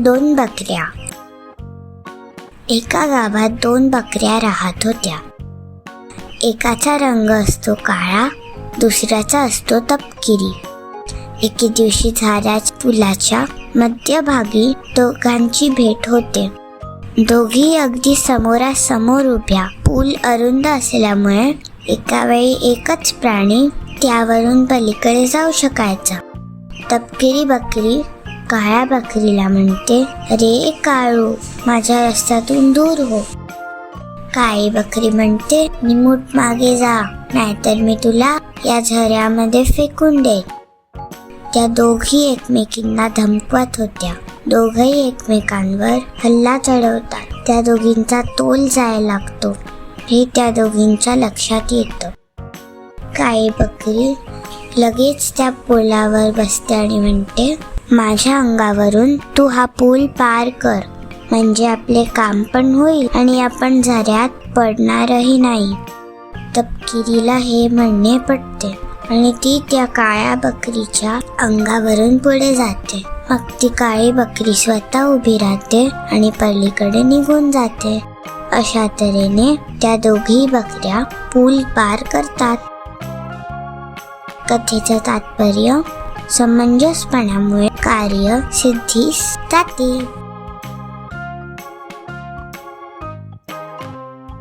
दोन बकऱ्या. एका गावात दोन बकऱ्या राहत होत्या. एकाचा रंग असतो काळा दुसऱ्याचा असतो तपकिरी. एके दिवशी झाडाच्या पुलाच्या मध्यभागी दोघांची भेट होते. दोघी अगदी समोरासमोर उभ्या. पूल अरुंद असल्यामुळे एका वेळी एकच प्राणी त्यावरून पलीकडे जाऊ शकायचा. तपकिरी बकरी काळ्या बकरीला म्हणते रे काळू माझ्या रस्त्यातून दूर हो. काळी बकरी म्हणते निमूट मागे जा नाहीतर मी तुला या झऱ्यामध्ये फेकून दे त्या दोघी एकमेकींना धमकवत होत्या. दोघही एकमेकांवर हल्ला चढवतात. त्या दोघींचा तोल जायला लागतो. हे त्या दोघींच्या लक्षात येतं. काळी बकरी लगेच त्या पोलावर बसते आणि म्हणते माझ्या अंगावरून तू हा पूल पार कर. म्हणजे आपले काम पण होईल आणि आपण झऱ्यात पडणारही नाही. तपकिरीला हे म्हणणे पटते आणि ती त्या काळ्या बकरीच्या अंगावरून पुढे जाते. मग ती काळी बकरी स्वतः उभी राहते आणि पलीकडे निघून जाते. अशा तऱ्हेने त्या दोघी बकऱ्या पूल पार करतात. कथेचं तात्पर्य समंजसपणामुळे कार्य सिद्धीस जाते